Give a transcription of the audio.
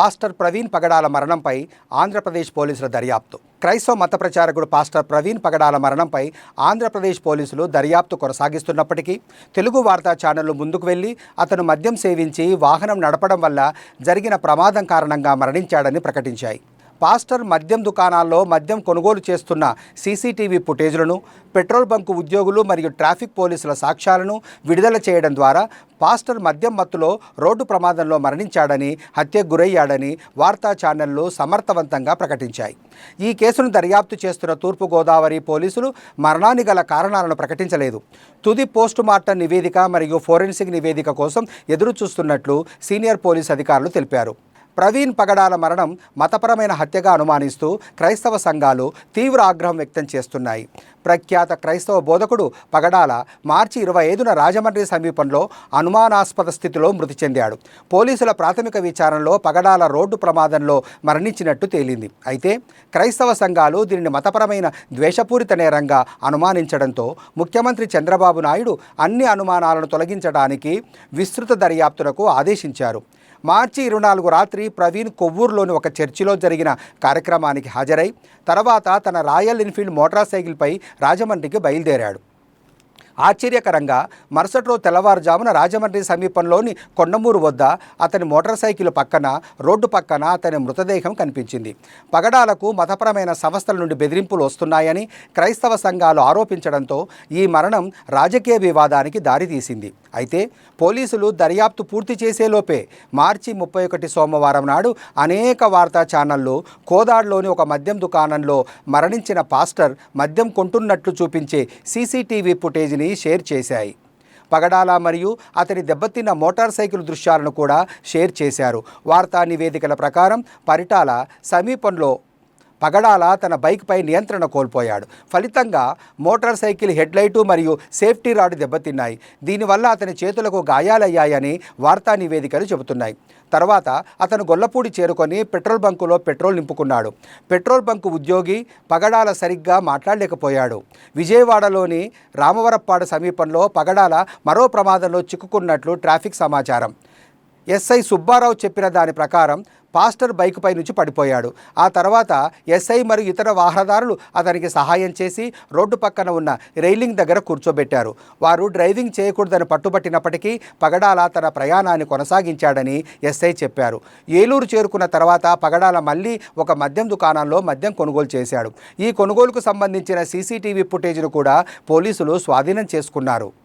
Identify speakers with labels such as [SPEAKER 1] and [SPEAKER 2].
[SPEAKER 1] Pastor Praveen Pagadala మరణంపై ఆంధ్రప్రదేశ్ పోలీసుల దర్యాప్తు. క్రైస్తవ మత ప్రచారకుడు పాస్టర్ ప్రవీణ్ పగడాల మరణంపై ఆంధ్రప్రదేశ్ పోలీసులు దర్యాప్తు కొనసాగిస్తున్నప్పటికీ తెలుగు వార్తా ఛానళ్ళు ముందుకు వెళ్ళి అతను మద్యం సేవించి వాహనం నడపడం వల్ల జరిగిన ప్రమాదం కారణంగా మరణించాడని ప్రకటించాయి. పాస్టర్ మద్యం దుకాణాల్లో మద్యం కొనుగోలు చేస్తున్న సీసీటీవీ ఫుటేజ్లను పెట్రోల్ బంకు ఉద్యోగులు మరియు ట్రాఫిక్ పోలీసుల సాక్ష్యాలను విడుదల చేయడం ద్వారా పాస్టర్ మద్యం మత్తులో రోడ్డు ప్రమాదంలో మరణించాడని హత్యకు గురయ్యాడని వార్తా ఛానళ్ళు సమర్థవంతంగా ప్రకటించాయి. ఈ కేసును దర్యాప్తు చేస్తున్న తూర్పుగోదావరి పోలీసులు మరణాన్ని గల కారణాలను ప్రకటించలేదు. తుది పోస్టు మార్టం నివేదిక మరియు ఫోరెన్సిక్ నివేదిక కోసం ఎదురు చూస్తున్నట్లు సీనియర్ పోలీస్ అధికారులు తెలిపారు. ప్రవీణ్ పగడాల మరణం మతపరమైన హత్యగా అనుమానిస్తూ క్రైస్తవ సంఘాలు తీవ్ర ఆగ్రహం వ్యక్తం చేస్తున్నాయి. ప్రఖ్యాత క్రైస్తవ బోధకుడు పగడాల మార్చి ఇరవై ఐదున రాజమండ్రి సమీపంలో అనుమానాస్పద స్థితిలో మృతి చెందాడు. పోలీసుల ప్రాథమిక విచారణలో పగడాల రోడ్డు ప్రమాదంలో మరణించినట్టు తేలింది. అయితే క్రైస్తవ సంఘాలు దీనిని మతపరమైన ద్వేషపూరిత నేరంగా అనుమానించడంతో ముఖ్యమంత్రి చంద్రబాబు నాయుడు అన్ని అనుమానాలను తొలగించడానికి విస్తృత దర్యాప్తులకు ఆదేశించారు. మార్చి ఇరవై నాలుగు రాత్రి ప్రవీణ్ కొవ్వూరులోని ఒక చర్చిలో జరిగిన కార్యక్రమానికి హాజరై తర్వాత తన రాయల్ ఎన్ఫీల్డ్ మోటార్ సైకిల్పై రాజమండ్రికి బయలుదేరాడు. ఆశ్చర్యకరంగా మరుసటి రోజు తెల్లవారుజామున రాజమండ్రి సమీపంలోని కొండమూరు వద్ద అతని మోటార్ సైకిల్ పక్కన రోడ్డు పక్కన అతని మృతదేహం కనిపించింది. పగడాలకు మతపరమైన సంస్థల నుండి బెదిరింపులు వస్తున్నాయని క్రైస్తవ సంఘాలు ఆరోపించడంతో ఈ మరణం రాజకీయ వివాదానికి దారితీసింది. అయితే పోలీసులు దర్యాప్తు పూర్తి చేసేలోపే మార్చి ముప్పై ఒకటి సోమవారం నాడు అనేక వార్తా ఛానళ్ళు కోదాడ్లోని ఒక మద్యం దుకాణంలో మరణించిన పాస్టర్ మద్యం కొంటున్నట్లు చూపించే సీసీటీవీ ఫుటేజ్ని షేర్ చేశాయి. పగడాల మరియు అతని దెబ్బతిన్న మోటార్ సైకిల్ దృశ్యాలను కూడా షేర్ చేశారు. వార్తా నివేదికల ప్రకారం పరిటాల సమీపంలో పగడాల తన బైక్పై నియంత్రణ కోల్పోయాడు. ఫలితంగా మోటార్ సైకిల్ హెడ్లైటు మరియు సేఫ్టీ రాడ్ దెబ్బతిన్నాయి. దీనివల్ల అతని చేతులకు గాయాలయ్యాయని వార్తా నివేదికలు చెబుతున్నాయి. తర్వాత అతను గొల్లపూడి చేరుకొని పెట్రోల్ బంకులో పెట్రోల్ నింపుకున్నాడు. పెట్రోల్ బంకు ఉద్యోగి పగడాల సరిగ్గా మాట్లాడలేకపోయాడు. విజయవాడలోని రామవరప్పాడు సమీపంలో పగడాల మరో ప్రమాదంలో చిక్కుకున్నట్లు ట్రాఫిక్ సమాచారం. ఎస్ఐ సుబ్బారావు చెప్పిన దాని ప్రకారం పాస్టర్ బైకుపై నుంచి పడిపోయాడు. ఆ తర్వాత ఎస్ఐ మరియు ఇతర వాహనదారులు అతనికి సహాయం చేసి రోడ్డు పక్కన ఉన్న రైలింగ్ దగ్గర కూర్చోబెట్టారు. వారు డ్రైవింగ్ చేయకూడదని పట్టుబట్టినప్పటికీ పగడాల తన ప్రయాణాన్ని కొనసాగించాడని ఎస్ఐ చెప్పారు. ఏలూరు చేరుకున్న తర్వాత పగడాల మళ్ళీ ఒక మద్యం దుకాణంలో మద్యం కొనుగోలు చేశాడు. ఈ కొనుగోలుకు సంబంధించిన సీసీటీవీ ఫుటేజ్ను కూడా పోలీసులు స్వాధీనం చేసుకున్నారు.